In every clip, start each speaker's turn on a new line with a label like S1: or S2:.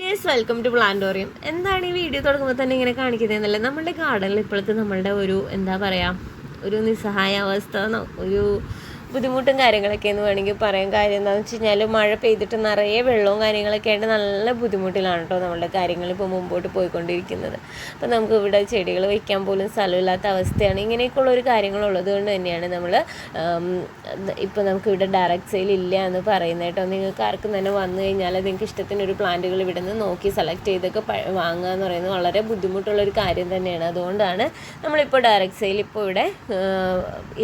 S1: Yes welcome to പ്ലാന്റോറിയം എന്താണ് ഈ video തുടങ്ങുമ്പോൾ തന്നെ ഇങ്ങനെ കാണിക്കുന്നതെന്നല്ല? നമ്മുടെ ഗാർഡനിൽ ഇപ്പോഴത്തെ നമ്മളുടെ ഒരു എന്താ പറയുക ഒരു നിസ്സഹായ അവസ്ഥ ഒരു ബുദ്ധിമുട്ടും കാര്യങ്ങളൊക്കെ എന്ന് വേണമെങ്കിൽ പറയാം. കാര്യം എന്താണെന്ന് വെച്ച് കഴിഞ്ഞാൽ മഴ പെയ്തിട്ട് നിറയെ വെള്ളവും കാര്യങ്ങളൊക്കെ ആയിട്ട് നല്ല ബുദ്ധിമുട്ടിലാണ് കേട്ടോ നമ്മുടെ കാര്യങ്ങൾ ഇപ്പോൾ മുമ്പോട്ട് പോയിക്കൊണ്ടിരിക്കുന്നത്. അപ്പോൾ നമുക്ക് ഇവിടെ ചെടികൾ വയ്ക്കാൻ പോലും സ്ഥലമില്ലാത്ത അവസ്ഥയാണ് ഇങ്ങനെയൊക്കെയുള്ള ഒരു കാര്യങ്ങളുള്ളത് കൊണ്ട് തന്നെയാണ് നമ്മൾ ഇപ്പോൾ നമുക്ക് ഇവിടെ ഡയറക്റ്റ് സെയിൽ ഇല്ല എന്ന് പറയുന്നത് കേട്ടോ. നിങ്ങൾക്ക് ആർക്കും തന്നെ വന്നു കഴിഞ്ഞാൽ നിങ്ങൾക്ക് ഇഷ്ടത്തിന് ഒരു പ്ലാന്റുകൾ ഇവിടെ നിന്ന് നോക്കി സെലക്ട് ചെയ്തൊക്കെ വാങ്ങുക എന്ന് പറയുന്നത് വളരെ ബുദ്ധിമുട്ടുള്ള ഒരു കാര്യം തന്നെയാണ്. അതുകൊണ്ടാണ് നമ്മളിപ്പോൾ ഡയറക്റ്റ് സെയിൽ ഇപ്പോൾ ഇവിടെ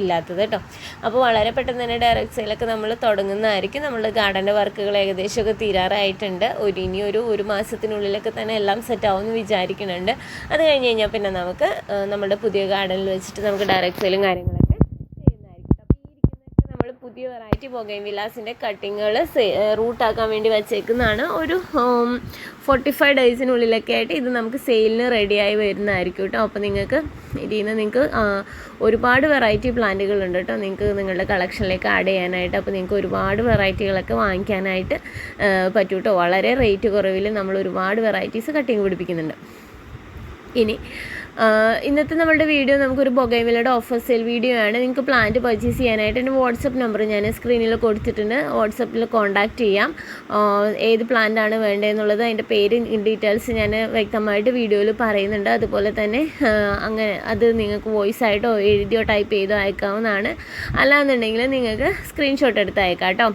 S1: ഇല്ലാത്തത് കേട്ടോ. അപ്പോൾ വളരെ പെട്ടെന്ന് തന്നെ ഡയറക്റ്റ് സെയിലൊക്കെ നമ്മൾ തുടങ്ങുന്നതായിരിക്കും. നമ്മൾ ഗാർഡന്റെ വർക്കുകൾ ഏകദേശമൊക്കെ തീരാറായിട്ടുണ്ട്. ഒരു ഇനി ഒരു ഒരു മാസത്തിനുള്ളിലൊക്കെ തന്നെ എല്ലാം സെറ്റ് ആവുമെന്ന് വിചാരിക്കുന്നുണ്ട്. അത് കഴിഞ്ഞ് കഴിഞ്ഞാൽ പിന്നെ നമുക്ക് നമ്മുടെ പുതിയ ഗാർഡനിൽ വെച്ചിട്ട് നമുക്ക് ഡയറക്ട് സെയിലും കാര്യങ്ങളൊക്കെ ചെയ്യുന്നതായിരിക്കും അപ്പോൾ ഈ ഇരിക്കുന്നതൊക്കെ നമ്മൾ പുതിയ വെറൈറ്റി വിലാസിന്റെ കട്ടിങ്ങുകൾ റൂട്ടാക്കാൻ വേണ്ടി വെച്ചേക്കുന്നതാണ്. ഒരു ഫോർട്ടി ഫൈവ് ഡേയ്സിനുള്ളിലൊക്കെ ആയിട്ട് ഇത് നമുക്ക് സെയിലിന് റെഡിയായി വരുന്നതായിരിക്കും കേട്ടോ. അപ്പോൾ നിങ്ങൾക്ക് ഇതിൽ നിന്ന് നിങ്ങൾക്ക് ഒരുപാട് വെറൈറ്റി പ്ലാന്റുകളുണ്ട് കേട്ടോ. നിങ്ങൾക്ക് നിങ്ങളുടെ കളക്ഷനിലേക്ക് ആഡ് ചെയ്യാനായിട്ട് അപ്പോൾ നിങ്ങൾക്ക് ഒരുപാട് വെറൈറ്റികളൊക്കെ വാങ്ങിക്കാനായിട്ട് പറ്റും കേട്ടോ. വളരെ റേറ്റ് കുറവിൽ നമ്മൾ ഒരുപാട് വെറൈറ്റീസ് കട്ടിങ് പിടിപ്പിക്കുന്നുണ്ട്. ഇനി ഇന്നത്തെ നമ്മുടെ വീഡിയോ നമുക്കൊരു ബൊഗൈവിലയുടെ ഓഫർ സെയിൽ വീഡിയോ ആണ്. നിങ്ങൾക്ക് പ്ലാന്റ് പർച്ചേസ് ചെയ്യാനായിട്ട് എന്റെ വാട്സപ്പ് നമ്പർ ഞാൻ സ്ക്രീനിൽ കൊടുത്തിട്ടുണ്ട്. വാട്സപ്പിൽ കോൺടാക്റ്റ് ചെയ്യാം. ഏത് പ്ലാന്റാണ് വേണ്ടതെന്നുള്ളത് അതിന്റെ പേര് ഡീറ്റെയിൽസ് ഞാൻ വ്യക്തമായിട്ട് വീഡിയോയിൽ പറയുന്നുണ്ട്. അതുപോലെ തന്നെ അങ്ങനെ അത് നിങ്ങൾക്ക് വോയിസ് ആയിട്ടോ എഴുതിയോ ടൈപ്പ് ചെയ്തോ അയക്കാവുന്നതാണ്. അല്ലാന്നുണ്ടെങ്കിൽ നിങ്ങൾക്ക് സ്ക്രീൻഷോട്ട് എടുത്ത് അയക്കാം കേട്ടോ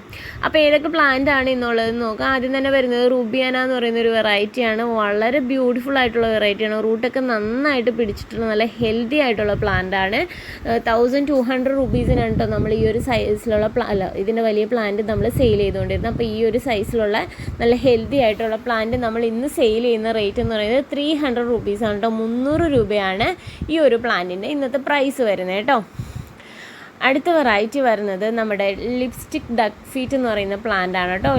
S1: അപ്പോൾ ഏതൊക്കെ പ്ലാന്റ് ആണ് എന്നുള്ളത് നോക്കാം. ആദ്യം തന്നെ വരുന്നത് റൂബിയാന എന്ന് പറയുന്ന ഒരു വെറൈറ്റിയാണ് വളരെ ബ്യൂട്ടിഫുൾ ആയിട്ടുള്ള വെറൈറ്റിയാണ് റൂട്ടൊക്കെ നന്നായിട്ട് പിടിച്ചിട്ടുള്ള നല്ല ഹെൽത്തി ആയിട്ടുള്ള പ്ലാന്റ് ആണ്. തൗസൻഡ് ടു ഹൺഡ്രഡ് റുപ്പീസിനാണ് കേട്ടോ നമ്മൾ ഈ ഒരു സൈസിലുള്ള പ്ലാ അല്ല ഇതിന്റെ വലിയ പ്ലാന്റ് നമ്മൾ സെയിൽ ചെയ്തുകൊണ്ടിരുന്നത്. അപ്പോൾ ഈ ഒരു സൈസിലുള്ള നല്ല ഹെൽത്തി ആയിട്ടുള്ള പ്ലാന്റ് നമ്മൾ ഇന്ന് സെയിൽ ചെയ്യുന്ന റേറ്റ് എന്ന് പറയുന്നത് ത്രീ ഹൺഡ്രഡ് റുപ്പീസാണ് കേട്ടോ മുന്നൂറ് രൂപയാണ് ഈ ഒരു പ്ലാന്റിന്റെ ഇന്നത്തെ പ്രൈസ് വരുന്നത് കേട്ടോ അടുത്ത വെറൈറ്റി വരുന്നത് നമ്മുടെ ലിപ്സ്റ്റിക് ഡക്ക് ഫീറ്റ് എന്ന് പറയുന്ന പ്ലാന്റ് ആണ് കേട്ടോ.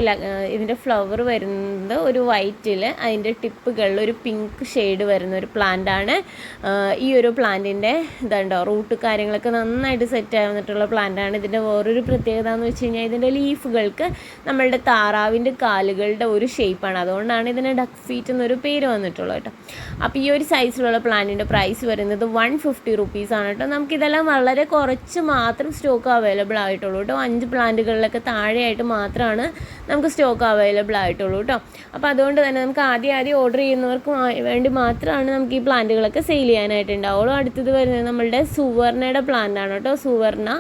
S1: ഇതിന്റെ ഫ്ലവർ വരുന്നത് ഒരു വൈറ്റിൽ അതിന്റെ ടിപ്പുകളിൽ ഒരു പിങ്ക് ഷെയ്ഡ് വരുന്ന ഒരു പ്ലാന്റ് ആണ്. ഈ ഒരു പ്ലാന്റിന്റെ ഇതുണ്ടോ റൂട്ട് കാര്യങ്ങളൊക്കെ നന്നായിട്ട് സെറ്റ് ആവുന്നിട്ടുള്ള പ്ലാന്റ് ആണ്. ഇതിന്റെ വേറൊരു പ്രത്യേകത എന്ന് വെച്ച് കഴിഞ്ഞാൽ ഇതിന്റെ ലീഫുകൾക്ക് നമ്മളുടെ താറാവിന്റെ കാലുകളുടെ ഒരു ഷേപ്പാണ് അതുകൊണ്ടാണ് ഇതിന് ഡക്ക് ഫീറ്റ് എന്നൊരു പേര് വന്നിട്ടുള്ളത് കേട്ടോ. അപ്പോൾ ഈ ഒരു സൈസിലുള്ള പ്ലാന്റിന്റെ പ്രൈസ് വരുന്നത് വൺ ഫിഫ്റ്റി റുപ്പീസാണ് കേട്ടോ. നമുക്കിതെല്ലാം വളരെ കുറച്ച് മാത്രം സ്റ്റോക്ക് അവൈലബിൾ ആയിട്ടുള്ളൂ കേട്ടോ. അഞ്ച് പ്ലാന്റുകളിലൊക്കെ താഴെയായിട്ട് മാത്രമാണ് നമുക്ക് സ്റ്റോക്ക് അവൈലബിൾ ആയിട്ടുള്ളൂ കേട്ടോ. അപ്പോൾ അതുകൊണ്ട് തന്നെ നമുക്ക് ആദ്യം ആദ്യം ഓർഡർ ചെയ്യുന്നവർക്ക് വേണ്ടി മാത്രമാണ് നമുക്ക് ഈ പ്ലാന്റുകളൊക്കെ സെയിൽ ചെയ്യാനായിട്ട് ഉണ്ടാവുള്ളൂ. അടുത്തത് വരുന്നത് നമ്മളുടെ സുവർണയുടെ പ്ലാന്റ് ആണ് കേട്ടോ. സുവർണ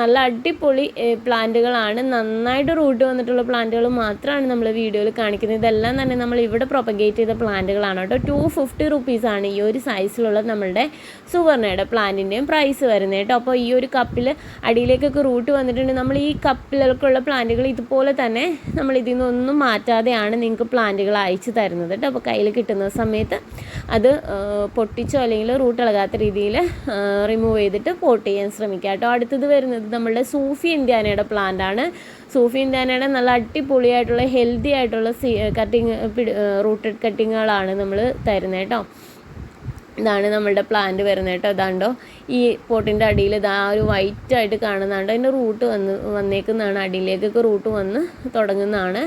S1: നല്ല അടിപൊളി പ്ലാന്റുകളാണ്. നന്നായിട്ട് റൂട്ട് വന്നിട്ടുള്ള പ്ലാന്റുകൾ മാത്രമാണ് നമ്മൾ വീഡിയോയിൽ കാണിക്കുന്നത്. ഇതെല്ലാം തന്നെ നമ്മൾ ഇവിടെ പ്രൊപ്പഗേറ്റ് ചെയ്ത പ്ലാന്റുകളാണ് കേട്ടോ. ടു ഫിഫ്റ്റി റുപ്പീസാണ് ഈ ഒരു സൈസിലുള്ള നമ്മളുടെ സുവർണയുടെ പ്ലാന്റിന്റെയും പ്രൈസ് വരുന്നത് കേട്ടോ. അപ്പോൾ ഈ ഒരു കപ്പിൽ അടിയിലേക്കൊക്കെ റൂട്ട് വന്നിട്ടുണ്ട്. നമ്മൾ ഈ കപ്പിലൊക്കെയുള്ള പ്ലാന്റുകൾ ഇതുപോലെ തന്നെ നമ്മൾ ഇതിൽ നിന്നൊന്നും മാറ്റാതെയാണ് നിങ്ങൾക്ക് പ്ലാന്റുകൾ അയച്ചു തരുന്നത് കേട്ടോ. അപ്പോൾ കയ്യിൽ കിട്ടുന്ന സമയത്ത് അത് പൊട്ടിച്ചോ അല്ലെങ്കിൽ റൂട്ട് ഇളകാത്ത രീതിയിൽ റിമൂവ് ചെയ്തിട്ട് പോട്ട് ചെയ്യാൻ ശ്രമിക്കുക കേട്ടോ. അടുത്തത് വരുന്നത് നമ്മളുടെ സൂഫി ഇന്ത്യാനയുടെ പ്ലാന്റ് ആണ്. സൂഫി ഇന്ത്യാനയുടെ നല്ല അടിപൊളിയായിട്ടുള്ള ഹെൽത്തി ആയിട്ടുള്ള സീ കട്ടിങ് റൂട്ടഡ് കട്ടിങ്ങുകളാണ് നമ്മൾ തരുന്നത് കേട്ടോ ഇതാണ് നമ്മളുടെ പ്ലാന്റ് വരുന്നത് കേട്ടോ ഇതാണ്ടോ. ഈ പോട്ടിന്റെ അടിയിൽ ഇതാ ഒരു വൈറ്റ് ആയിട്ട് കാണുന്നതാണ്ട്. അതിന്റെ റൂട്ട് വന്ന് വന്നേക്കുന്നതാണ്. അടിയിലേക്കൊക്കെ റൂട്ട് വന്ന് തുടങ്ങുന്നതാണ്.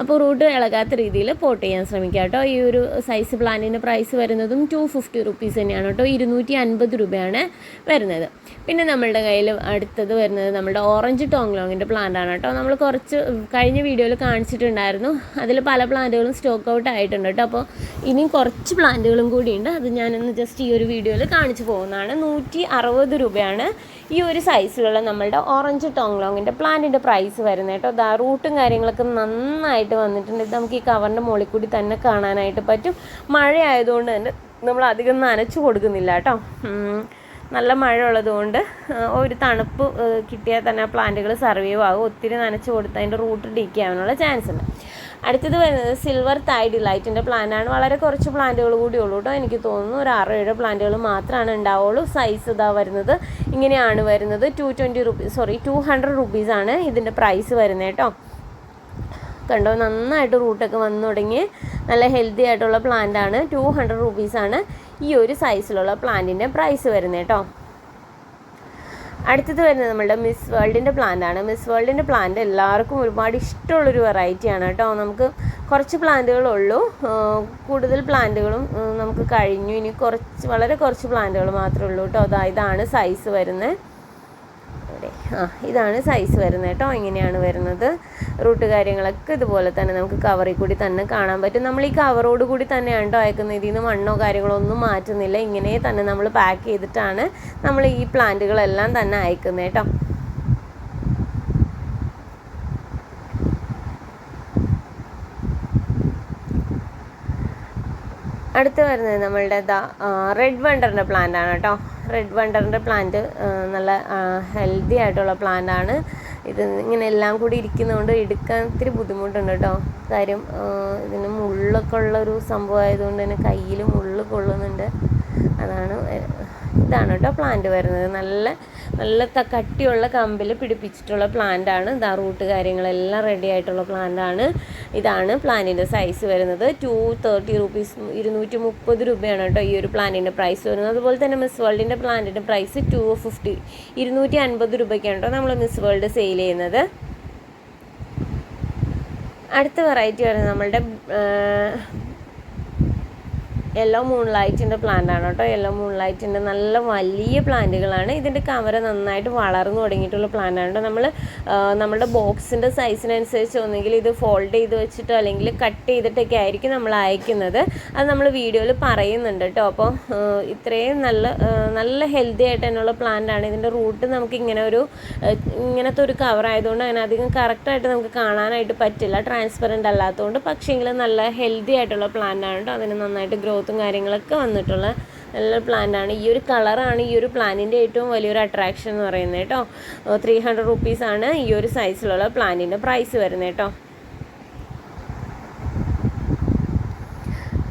S1: അപ്പോൾ റൂട്ട് ഇളകാത്ത രീതിയിൽ പോട്ട് ചെയ്യാൻ ശ്രമിക്കുക കേട്ടോ. ഈ ഒരു സൈസ് പ്ലാന്റിന്റെ പ്രൈസ് വരുന്നതും ടു ഫിഫ്റ്റി റുപ്പീസ് തന്നെയാണ് കേട്ടോ. ഇരുന്നൂറ്റി അൻപത് രൂപയാണ് വരുന്നത്. പിന്നെ നമ്മളുടെ കയ്യിൽ അടുത്തത് വരുന്നത് നമ്മുടെ ഓറഞ്ച് ടോങ്ലോങ്ങിന്റെ പ്ലാന്റ് ആണ് കേട്ടോ. നമ്മൾ കുറച്ച് കഴിഞ്ഞ വീഡിയോയിൽ കാണിച്ചിട്ടുണ്ടായിരുന്നു. അതിൽ പല പ്ലാന്റുകളും സ്റ്റോക്ക് ഔട്ട് ആയിട്ടുണ്ട് കേട്ടോ. അപ്പോൾ ഇനിയും കുറച്ച് പ്ലാന്റുകളും കൂടിയുണ്ട്. അത് ഞാനൊന്ന് ജസ്റ്റ് ഈ ഒരു വീഡിയോയിൽ കാണിച്ചു പോകുന്നതാണ്. നൂറ്റി അറുപത് രൂപയാണ് ഈ ഒരു സൈസിലുള്ള നമ്മളുടെ ഓറഞ്ച് ടോങ്ലോങ്ങിന്റെ പ്ലാന്റിന്റെ പ്രൈസ് വരുന്നത് കേട്ടോ. ദാ റൂട്ടും കാര്യങ്ങളൊക്കെ നന്നായിട്ട് വന്നിട്ടുണ്ട്. ഇത് നമുക്ക് ഈ കവറിന്റെ മുകളിൽ കൂടി തന്നെ കാണാനായിട്ട് പറ്റും. മഴ ആയതുകൊണ്ട് തന്നെ നമ്മൾ അധികം നനച്ചു കൊടുക്കുന്നില്ല കേട്ടോ. നല്ല മഴ ഉള്ളതുകൊണ്ട് ഒരു തണുപ്പ് കിട്ടിയാൽ തന്നെ പ്ലാന്റുകൾ സർവൈവ് ആകും ഒത്തിരി നനച്ചു കൊടുത്താൽ അതിന്റെ റൂട്ട് ഡീക്ക് ആവാനുള്ള ചാൻസ് ഉണ്ട്. അടുത്തത് വരുന്നത് സിൽവർ തായ് ഡിലൈറ്റിന്റെ പ്ലാന്റാണ് വളരെ കുറച്ച് പ്ലാന്റുകൾ കൂടി ഉള്ളൂ കേട്ടോ എനിക്ക് തോന്നുന്നു ഒരു ആറ് ഏഴ് പ്ലാന്റുകൾ മാത്രമാണ് ഉണ്ടാവുള്ളൂ. സൈസ് ഇതാ വരുന്നത്. ഇങ്ങനെയാണ് വരുന്നത്. Two twenty rupees sorry two hundred റുപ്പീസാണ് ഇതിന്റെ പ്രൈസ് വരുന്നത് കേട്ടോ കണ്ടോ നന്നായിട്ട് റൂട്ടൊക്കെ വന്നു തുടങ്ങി നല്ല ഹെൽത്തി ആയിട്ടുള്ള പ്ലാന്റ് ആണ്. ടു ഹൺഡ്രഡ് റുപ്പീസാണ് ഈ ഒരു സൈസിലുള്ള പ്ലാന്റിന്റെ പ്രൈസ് വരുന്നത് കേട്ടോ അടുത്തത് വരുന്നത് നമ്മളുടെ മിസ് വേൾഡിന്റെ പ്ലാന്റ് ആണ്. മിസ് വേൾഡിന്റെ പ്ലാന്റ് എല്ലാവർക്കും ഒരുപാട് ഇഷ്ടമുള്ളൊരു വെറൈറ്റിയാണ് കേട്ടോ. നമുക്ക് കുറച്ച് പ്ലാന്റുകളുള്ളൂ കൂടുതൽ പ്ലാന്റുകളും നമുക്ക് കഴിഞ്ഞു. ഇനി കുറച്ച് വളരെ കുറച്ച് പ്ലാന്റുകൾ മാത്രമേ ഉള്ളൂ കേട്ടോ. അതാ ഇതാണ് സൈസ് വരുന്നത്. ഇവിടെ ആ ഇതാണ് സൈസ് വരുന്നത് കേട്ടോ. ഇങ്ങനെയാണ് വരുന്നത്. റൂട്ട് കാര്യങ്ങളൊക്കെ ഇതുപോലെ തന്നെ നമുക്ക് കവറിൽ കൂടി തന്നെ കാണാൻ പറ്റും. നമ്മൾ ഈ കവറോട് കൂടി തന്നെയാണ് കേട്ടോ അയക്കുന്നത്. ഇതിൽ നിന്ന് മണ്ണോ കാര്യങ്ങളോ ഒന്നും മാറ്റുന്നില്ല. ഇങ്ങനെ തന്നെ നമ്മൾ പാക്ക് ചെയ്തിട്ടാണ് നമ്മൾ ഈ പ്ലാന്റുകളെല്ലാം തന്നെ അയക്കുന്നത് കേട്ടോ. അടുത്ത് വരുന്നത് നമ്മളുടെ ദ റെഡ് വണ്ടറിന്റെ പ്ലാന്റ് ആണ് കേട്ടോ. റെഡ് വണ്ടറിന്റെ പ്ലാന്റ് നല്ല ഹെൽത്തി ആയിട്ടുള്ള പ്ലാന്റ് ആണ്. ഇത് ഇങ്ങനെ എല്ലാം കൂടി ഇരിക്കുന്നതുകൊണ്ട് എടുക്കാൻ ഇത്തിരി ബുദ്ധിമുട്ടുണ്ട് കേട്ടോ കാര്യം ഇതിന് മുള്ളൊക്കെ ഉള്ള ഒരു സംഭവം ആയതുകൊണ്ട് തന്നെ കയ്യിൽ മുള്ള് കൊള്ളുന്നുണ്ട്. അതാണ് ഇതാണ് കേട്ടോ പ്ലാന്റ് വരുന്നത്. നല്ല നല്ല കട്ടിയുള്ള കമ്പിൽ പിടിപ്പിച്ചിട്ടുള്ള പ്ലാന്റ് ആണ്. ഇതാ റൂട്ട് കാര്യങ്ങളെല്ലാം റെഡി ആയിട്ടുള്ള പ്ലാന്റ് ആണ്. ഇതാണ് പ്ലാന്റിന്റെ സൈസ് വരുന്നത്. ടു തേർട്ടി റുപ്പീസ് ഇരുന്നൂറ്റി മുപ്പത് രൂപയാണ് കേട്ടോ ഈ ഒരു പ്ലാന്റിന്റെ പ്രൈസ് വരുന്നത്. അതുപോലെ തന്നെ മിസ് വേൾഡിന്റെ പ്ലാന്റിന്റെ പ്രൈസ് ടു ഫിഫ്റ്റി ഇരുന്നൂറ്റി അൻപത് രൂപയ്ക്കാണ് കേട്ടോ നമ്മൾ മിസ് വേൾഡ് സെയിൽ ചെയ്യുന്നത്. അടുത്ത വെറൈറ്റി വരുന്നത് നമ്മളുടെ യെല്ലോ മൂൺ ലൈറ്റിന്റെ പ്ലാന്റ് ആണ് കേട്ടോ. യെല്ലോ മൂൺ ലൈറ്റിന്റെ നല്ല വലിയ പ്ലാന്റുകളാണ്. ഇതിന്റെ കവര നന്നായിട്ട് വളർന്നു തുടങ്ങിയിട്ടുള്ള പ്ലാന്റ് ആണ് കേട്ടോ. നമ്മൾ നമ്മുടെ ബോക്സിന്റെ സൈസിനനുസരിച്ച് ഒന്നെങ്കിൽ ഇത് ഫോൾഡ് ചെയ്ത് വെച്ചിട്ടോ അല്ലെങ്കിൽ കട്ട് ചെയ്തിട്ടൊക്കെ ആയിരിക്കും നമ്മൾ അയക്കുന്നത്. അത് നമ്മൾ വീഡിയോയിൽ പറയുന്നുണ്ട് കേട്ടോ. അപ്പോൾ ഇത്രയും നല്ല നല്ല ഹെൽത്തി ആയിട്ട് തന്നെയുള്ള പ്ലാന്റ് ആണ്. ഇതിന്റെ റൂട്ട് നമുക്ക് ഇങ്ങനെ ഒരു ഇങ്ങനത്തെ ഒരു കവർ ആയതുകൊണ്ട് അങ്ങനെ അധികം കറക്റ്റായിട്ട് നമുക്ക് കാണാനായിട്ട് പറ്റില്ല. ട്രാൻസ്പെറന്റ് അല്ലാത്തതുകൊണ്ട് പക്ഷേങ്കിൽ നല്ല ഹെൽത്തി ആയിട്ടുള്ള പ്ലാന്റ് ആണ് കേട്ടോ. അതിന് നന്നായിട്ട് ഗ്രോത്തും കാര്യങ്ങളൊക്കെ വന്നിട്ടുള്ള നല്ല പ്ലാന്റാണ് ഈ ഒരു കളറാണ് ഈ ഒരു പ്ലാന്റിന്റെ ഏറ്റവും വലിയൊരു അട്രാക്ഷൻ എന്ന് പറയുന്നത് കേട്ടോ. ത്രീ ഹൺഡ്രഡ് റുപ്പീസാണ് ഈ ഒരു സൈസിലുള്ള പ്ലാന്റിന്റെ പ്രൈസ് വരുന്നത് കേട്ടോ.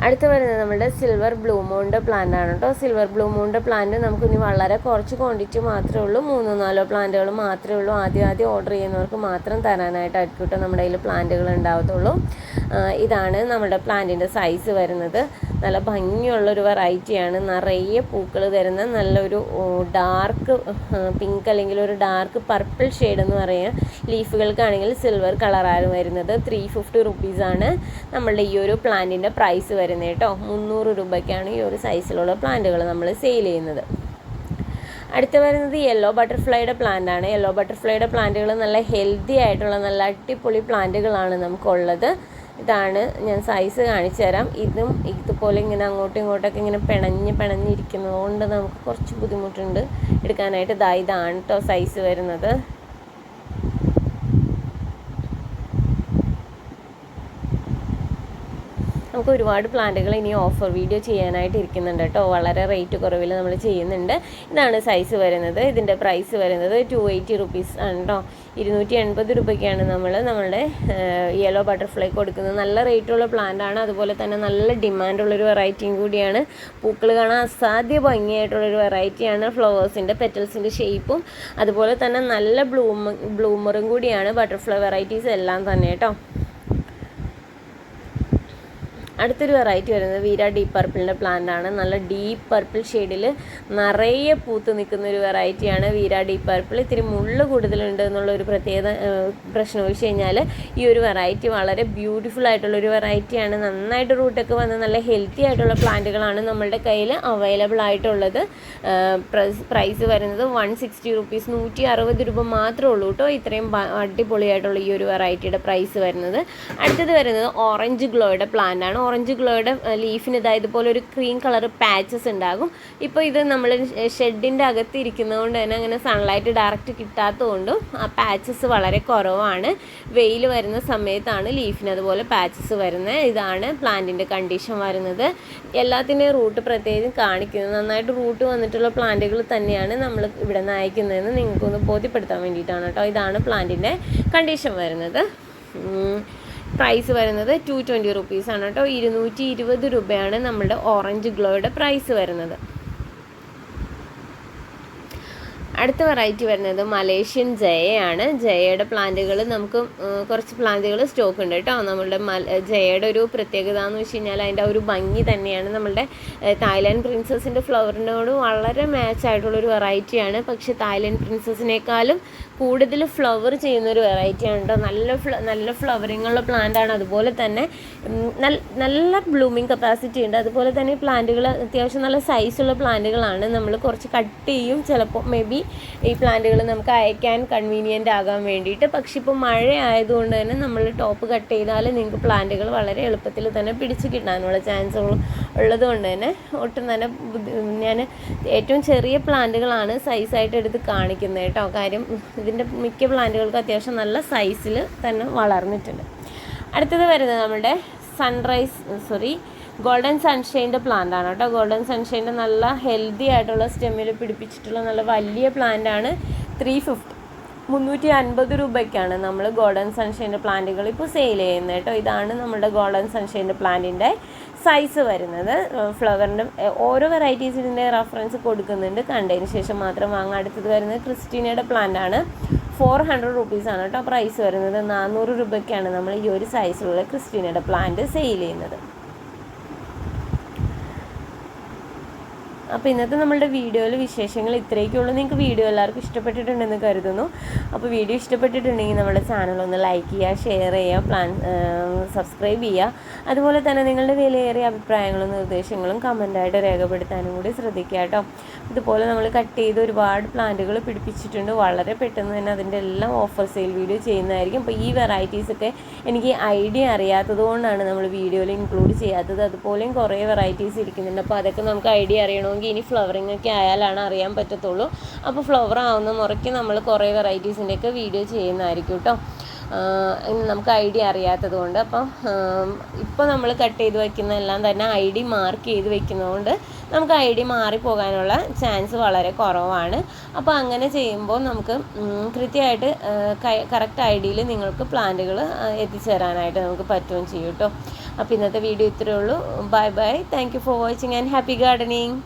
S1: അടുത്ത് വരുന്നത് നമ്മുടെ സിൽവർ ബ്ലൂ മൂണിന്റെ പ്ലാന്റ് ആണ് കേട്ടോ സിൽവർ ബ്ലൂ മൂണിന്റെ പ്ലാന്റ് നമുക്ക് ഇനി വളരെ കുറച്ച് ക്വാണ്ടിറ്റി മാത്രമേ ഉള്ളൂ. മൂന്നോ നാലോ പ്ലാന്റുകൾ മാത്രമേ ഉള്ളൂ. ആദ്യം ആദ്യം ഓർഡർ ചെയ്യുന്നവർക്ക് മാത്രം തരാനായിട്ടായിരിക്കും കേട്ടോ നമ്മുടെ കയ്യിൽ പ്ലാന്റുകൾ ഉണ്ടാവത്തുള്ളൂ. ഇതാണ് നമ്മുടെ പ്ലാന്റിന്റെ സൈസ് വരുന്നത്. നല്ല ഭംഗിയുള്ളൊരു വെറൈറ്റിയാണ് നിറയെ പൂക്കൾ തരുന്ന നല്ലൊരു ഡാർക്ക് പിങ്ക് അല്ലെങ്കിൽ ഒരു ഡാർക്ക് പർപ്പിൾ ഷെയ്ഡ് എന്ന് പറയാം. ലീഫുകൾക്കാണെങ്കിൽ സിൽവർ കളറാണ് വരുന്നത്. ത്രീ ഫിഫ്റ്റി റുപ്പീസാണ് നമ്മളുടെ ഈ ഒരു പ്ലാന്റിന്റെ പ്രൈസ് വരുന്നത്. കേട്ടോ. മുന്നൂറ് രൂപയ്ക്കാണ് ഈ ഒരു സൈസിലുള്ള പ്ലാന്റുകൾ നമ്മൾ സെയിൽ ചെയ്യുന്നത്. അടുത്ത് വരുന്നത് യെല്ലോ ബട്ടർഫ്ലൈയുടെ പ്ലാന്റ് ആണ്. യെല്ലോ ബട്ടർഫ്ലൈയുടെ പ്ലാന്റുകൾ നല്ല ഹെൽത്തി ആയിട്ടുള്ള നല്ല അടിപൊളി പ്ലാന്റുകളാണ് നമുക്കുള്ളത്. ഇതാണ് ഞാൻ സൈസ് കാണിച്ചു തരാം. ഇതും ഇതുപോലെ ഇങ്ങനെ അങ്ങോട്ടും ഇങ്ങോട്ടൊക്കെ ഇങ്ങനെ പിണഞ്ഞ് പിണഞ്ഞിരിക്കുന്നതുകൊണ്ട് നമുക്ക് കുറച്ച് ബുദ്ധിമുട്ടുണ്ട് എടുക്കാനായിട്ട്. ഇതാ ഇതാണ് കേട്ടോ സൈസ് വരുന്നത്. നമുക്ക് ഒരുപാട് പ്ലാന്റുകൾ ഇനി ഓഫർ വീഡിയോ ചെയ്യാനായിട്ട് ഇരിക്കുന്നുണ്ട് കേട്ടോ. വളരെ റേറ്റ് കുറവിൽ നമ്മൾ ചെയ്യുന്നുണ്ട്. ഇതാണ് സൈസ് വരുന്നത്. ഇതിന്റെ പ്രൈസ് വരുന്നത് ടു എയ്റ്റി റുപ്പീസ് ആണ് കേട്ടോ ഇരുന്നൂറ്റി എൺപത് രൂപയ്ക്കാണ് നമ്മൾ നമ്മളുടെ യെല്ലോ ബട്ടർഫ്ലൈ കൊടുക്കുന്നത്. നല്ല റേറ്റുള്ള പ്ലാന്റ് ആണ്. അതുപോലെ തന്നെ നല്ല ഡിമാൻഡുള്ളൊരു വെറൈറ്റിയും കൂടിയാണ്. പൂക്കൾ കാണാൻ അസാധ്യ ഭംഗിയായിട്ടുള്ളൊരു വെറൈറ്റിയാണ് ഫ്ലവേഴ്സിന്റെ പെറ്റൽസിന്റെ ഷേപ്പും അതുപോലെ തന്നെ നല്ല ബ്ലൂമ ബ്ലൂമറും കൂടിയാണ്. ബട്ടർഫ്ലൈ വെറൈറ്റീസ് എല്ലാം തന്നെ കേട്ടോ അടുത്തൊരു വെറൈറ്റി വരുന്നത് വീര ഡീപ്പ് പർപ്പിളിന്റെ പ്ലാന്റ് ആണ്. നല്ല ഡീപ്പ് പർപ്പിൾ ഷെയ്ഡിൽ നിറയെ പൂത്ത് നിൽക്കുന്ന ഒരു വെറൈറ്റിയാണ് വീര ഡീപ്പ് പർപ്പിൾ ഇത്തിരി മുള്ള് കൂടുതലുണ്ട് എന്നുള്ള ഒരു പ്രത്യേക പ്രശ്നം വെച്ച് കഴിഞ്ഞാൽ ഈ ഒരു വെറൈറ്റി വളരെ ബ്യൂട്ടിഫുൾ ആയിട്ടുള്ള ഒരു വെറൈറ്റിയാണ് നന്നായിട്ട് റൂട്ടൊക്കെ വന്ന് നല്ല ഹെൽത്തി ആയിട്ടുള്ള പ്ലാന്റുകളാണ് നമ്മളുടെ കയ്യിൽ അവൈലബിൾ ആയിട്ടുള്ളത്. പ്രൈസ് വരുന്നത് വൺ സിക്സ്റ്റി റുപ്പീസ് നൂറ്റി അറുപത് രൂപ മാത്രമേ ഉള്ളൂ കേട്ടോ ഇത്രയും അടിപൊളിയായിട്ടുള്ള ഈ ഒരു വെറൈറ്റിയുടെ പ്രൈസ് വരുന്നത്. അടുത്തത് വരുന്നത് ഓറഞ്ച് ഗ്ലോയുടെ പ്ലാന്റ് ആണ്. ഓറഞ്ച് കളേർഡ് ലീഫിന് ഇതാ ഇതുപോലെ ഒരു ക്രീം കളർ പാച്ചസ് ഉണ്ടാകും. ഇപ്പോൾ ഇത് നമ്മൾ ഷെഡിന്റെ അകത്ത് ഇരിക്കുന്നതുകൊണ്ട് തന്നെ അങ്ങനെ സൺലൈറ്റ് ഡയറക്റ്റ് കിട്ടാത്തതുകൊണ്ടും ആ പാച്ചസ് വളരെ കുറവാണ്. വെയിൽ വരുന്ന സമയത്താണ് ലീഫിന് അതുപോലെ പാച്ചസ് വരുന്നത്. ഇതാണ് പ്ലാന്റിന്റെ കണ്ടീഷൻ വരുന്നത്. എല്ലാത്തിന്റെയും റൂട്ട് പ്രത്യേകം കാണിക്കുന്നത് നന്നായിട്ട് റൂട്ട് വന്നിട്ടുള്ള പ്ലാന്റുകൾ തന്നെയാണ് നമ്മൾ ഇവിടെ നിന്ന് അയക്കുന്നതെന്ന് നിങ്ങൾക്കൊന്ന് ബോധ്യപ്പെടുത്താൻ വേണ്ടിയിട്ടാണ് കേട്ടോ. ഇതാണ് പ്ലാന്റിന്റെ കണ്ടീഷൻ വരുന്നത്. പ്രൈസ് വരുന്നത് ടു ട്വന്റി റുപ്പീസാണ് കേട്ടോ. ഇരുന്നൂറ്റി ഇരുപത് രൂപയാണ് നമ്മുടെ ഓറഞ്ച് ഗ്ലോയുടെ പ്രൈസ് വരുന്നത്. അടുത്ത വെറൈറ്റി വരുന്നത് മലേഷ്യൻ ജയയാണ്. ജയയുടെ പ്ലാന്റുകൾ നമുക്ക് കുറച്ച് പ്ലാന്റുകൾ സ്റ്റോക്ക് ഉണ്ട് കേട്ടോ. നമ്മളുടെ മല ജയയുടെ ഒരു പ്രത്യേകത എന്ന് വെച്ച് കഴിഞ്ഞാൽ അതിന്റെ ഒരു ഭംഗി തന്നെയാണ് നമ്മളുടെ തായ്ലാൻഡ് പ്രിൻസസിന്റെ ഫ്ലവറിനോട് വളരെ മാച്ച് ആയിട്ടുള്ളൊരു വെറൈറ്റിയാണ് പക്ഷേ തായ്ലാൻഡ് പ്രിൻസസിനേക്കാളും കൂടുതൽ ഫ്ലവർ ചെയ്യുന്നൊരു വെറൈറ്റിയാണ് കേട്ടോ നല്ല നല്ല ഫ്ലവറിങ്ങുള്ള പ്ലാന്റാണ് അതുപോലെ തന്നെ നല്ല ബ്ലൂമിങ് കപ്പാസിറ്റി ഉണ്ട്. അതുപോലെ തന്നെ പ്ലാന്റുകൾ അത്യാവശ്യം നല്ല സൈസുള്ള പ്ലാന്റുകളാണ് നമ്മൾ കുറച്ച് കട്ട് ചെയ്യും. ചിലപ്പോൾ മേ ബി ഈ പ്ലാന്റുകൾ നമുക്ക് അയക്കാൻ കൺവീനിയന്റ് ആകാൻ വേണ്ടിയിട്ട്. പക്ഷെ ഇപ്പോൾ മഴ ആയതുകൊണ്ട് തന്നെ നമ്മൾ ടോപ്പ് കട്ട് ചെയ്താൽ നിങ്ങൾക്ക് പ്ലാന്റുകൾ വളരെ എളുപ്പത്തിൽ തന്നെ പിടിച്ച് കിട്ടാനുള്ള ചാൻസ് ഉള്ളത് കൊണ്ട് തന്നെ ഒട്ടും തന്നെ ഞാൻ ഏറ്റവും ചെറിയ പ്ലാന്റുകളാണ് സൈസായിട്ട് എടുത്ത് കാണിക്കുന്നത് കേട്ടോ. കാര്യം ഇതിന്റെ മിക്ക പ്ലാന്റുകൾക്കും അത്യാവശ്യം നല്ല സൈസിൽ തന്നെ വളർന്നിട്ടുണ്ട്. അടുത്തത് വരുന്നത് നമ്മുടെ സൺറൈസ് സോറി ഗോൾഡൻ സൺഷൈന്റെ പ്ലാന്റ് ആണ് കേട്ടോ. ഗോൾഡൻ സൺഷൈന്റെ നല്ല ഹെൽത്തി ആയിട്ടുള്ള സ്റ്റെമ്മിൽ പിടിപ്പിച്ചിട്ടുള്ള നല്ല വലിയ പ്ലാന്റ് ആണ് ത്രീ ഫിഫ്റ്റി മുന്നൂറ്റി അൻപത് രൂപയ്ക്കാണ് നമ്മൾ ഗോൾഡൻ സൺഷൈന്റെ പ്ലാന്റുകൾ ഇപ്പോൾ സെയിൽ ചെയ്യുന്നത് കേട്ടോ. ഇതാണ് നമ്മുടെ ഗോൾഡൻ സൺഷൈന്റെ പ്ലാന്റിന്റെ സൈസ് വരുന്നത്. ഫ്ലവറിന്റെ ഓരോ വെറൈറ്റീസ് ഇതിന്റെ റെഫറൻസ് കൊടുക്കുന്നുണ്ട്. കണ്ടതിന് ശേഷം മാത്രം വാങ്ങാൻ അടുത്തത് വരുന്നത് ക്രിസ്റ്റീനയുടെ പ്ലാന്റ് ആണ് ഫോർ ഹൺഡ്രഡ് റുപ്പീസാണ് കേട്ടോ പ്രൈസ് വരുന്നത്. നാനൂറ് രൂപയ്ക്കാണ് നമ്മൾ ഈ ഒരു സൈസിലുള്ള ക്രിസ്റ്റീനയുടെ പ്ലാന്റ് സെയിൽ ചെയ്യുന്നത്. അപ്പോൾ ഇന്നത്തെ നമ്മളുടെ വീഡിയോയിൽ വിശേഷങ്ങൾ ഇത്രയൊക്കെയുള്ളൂ. നിങ്ങൾക്ക് വീഡിയോ എല്ലാവർക്കും ഇഷ്ടപ്പെട്ടിട്ടുണ്ടെന്ന് കരുതുന്നു. അപ്പോൾ വീഡിയോ ഇഷ്ടപ്പെട്ടിട്ടുണ്ടെങ്കിൽ നമ്മുടെ ചാനൽ ഒന്ന് ലൈക്ക് ചെയ്യുക ഷെയർ ചെയ്യുക പ്ലാൻ സബ്സ്ക്രൈബ് ചെയ്യുക. അതുപോലെ തന്നെ നിങ്ങളുടെ വിലയേറിയ അഭിപ്രായങ്ങളും നിർദ്ദേശങ്ങളും കമന്റായിട്ട് രേഖപ്പെടുത്താനും കൂടി ശ്രദ്ധിക്കുക കേട്ടോ. ഇതുപോലെ നമ്മൾ കട്ട് ചെയ്ത് ഒരുപാട് പ്ലാന്റുകൾ പിടിപ്പിച്ചിട്ടുണ്ട്. വളരെ പെട്ടെന്ന് തന്നെ അതിന്റെ എല്ലാം ഓഫർ സെയിൽ വീഡിയോ ചെയ്യുന്നതായിരിക്കും. അപ്പോൾ ഈ വെറൈറ്റീസൊക്കെ എനിക്ക് ഐഡിയ അറിയാത്തത് കൊണ്ടാണ് നമ്മൾ വീഡിയോയിൽ ഇൻക്ലൂഡ് ചെയ്യാത്തത്. അതുപോലെയും കുറേ വെറൈറ്റീസ് ഇരിക്കുന്നുണ്ട്. അപ്പോൾ അതൊക്കെ നമുക്ക് ഐഡിയ അറിയണമെങ്കിൽ ഇനി ഫ്ലവറിംഗ് ഒക്കെ ആയാലാണ് അറിയാൻ പറ്റത്തുള്ളൂ. അപ്പോൾ ഫ്ലവർ ആവുന്ന മുറയ്ക്ക് നമ്മൾ കുറേ വെറൈറ്റീസിന്റെയൊക്കെ വീഡിയോ ചെയ്യുന്നതായിരിക്കും കേട്ടോ. നമുക്ക് ഐ ഡി അറിയാത്തത് കൊണ്ട് അപ്പം ഇപ്പോൾ നമ്മൾ കട്ട് ചെയ്ത് വെക്കുന്ന എല്ലാം തന്നെ ഐ ഡി മാർക്ക് ചെയ്ത് വെക്കുന്നതുകൊണ്ട് നമുക്ക് ഐ ഡി മാറിപ്പോകാനുള്ള ചാൻസ് വളരെ കുറവാണ്. അപ്പോൾ അങ്ങനെ ചെയ്യുമ്പോൾ നമുക്ക് കൃത്യമായിട്ട് കറക്റ്റ് ഐ ഡിയിൽ നിങ്ങൾക്ക് പ്ലാന്റുകൾ എത്തിച്ചേരാനായിട്ട് നമുക്ക് പറ്റുകയും ചെയ്യും കേട്ടോ. അപ്പോൾ ഇന്നത്തെ വീഡിയോ ഇത്രയേ ഉള്ളൂ. Bye bye thank you for watching and happy gardening